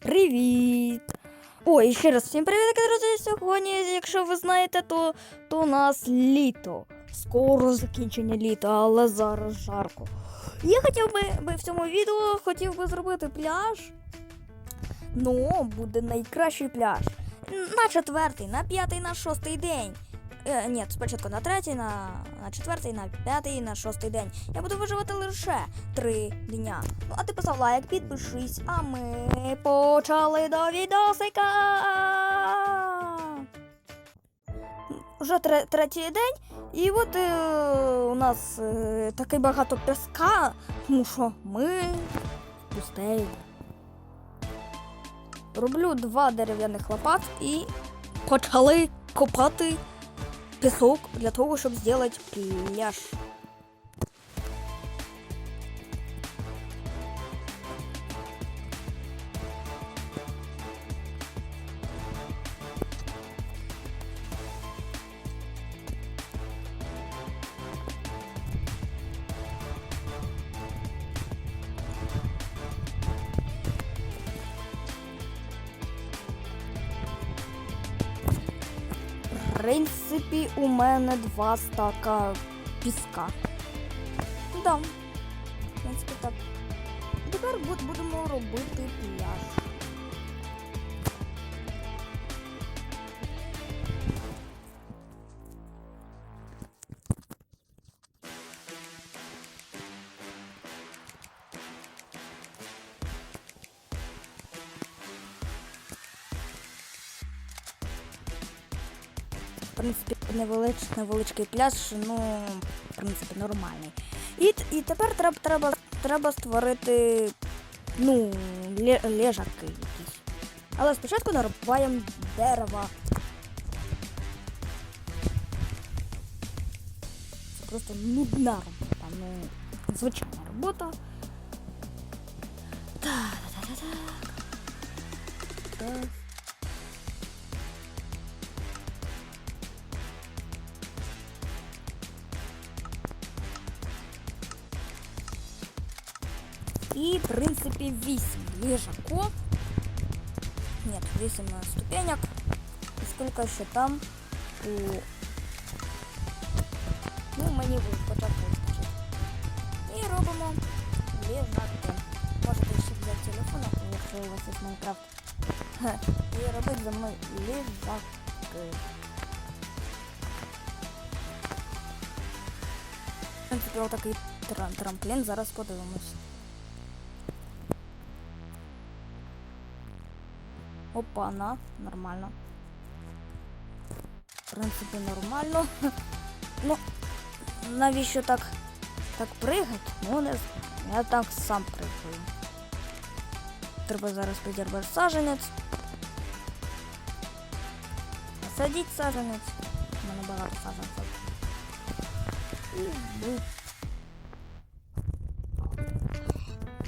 Привіт! Ой, ще раз всім привіт, друзі! Сьогодні, якщо ви знаєте, то, то у нас літо. Скоро закінчення літа, але зараз жарко. Я хотів би, в цьому відео хотів би зробити пляж. Ну, буде найкращий пляж. На четвертий, на п'ятий, на шостий день. Е, ні, спочатку на третій, на, на четвертий, на п'ятий, на шостий день. Я буду виживати лише три дня. Ну, а ти постав лайк, підпишись, а ми почали до відосика. Вже тре- третій день, і от е, у нас е, таки багато піска, тому що ми в пустелі. Роблю два дерев'яних лопат і почали копати пісок для того, щоб зробити пляж. Принципі, у мене два стака піска. Да. В принципі, так. Тепер будемо робити пляж. Принципі, невелич, невеличкий пляж, ну, в принципі, нормальний. І, і тепер треба, треба, треба створити ну, лежаки якісь. Але спочатку нарубаємо дерева. Це просто нудна робота, ну, звичайна робота. Так, так, так, так. Так. И, в принципе, 8 лежаков. Нет, 8 ступенек. И сколько еще там у... Ну, мені початку вистачить. І робимо лежаки. Можете ще взяти телефон, якщо у вас є Майнкрафт. Ге. І робити за мною лежаки. В принципі, отакий трам- трамплін. Зараз подивимось. Опа, на, нормально. В принципі, нормально. Ну, навіщо так так пригати? Ну, не. Я так сам пригаю. Треба зараз підірвати саженець. Садіть саженець. У мене багато саженців. І ну.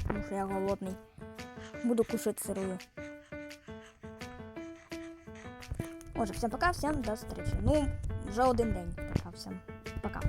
Тому що я голодний. Буду кушати сирою. Отже, всім пока, всім до зустрічі. Ну, вже один день почався. Пока.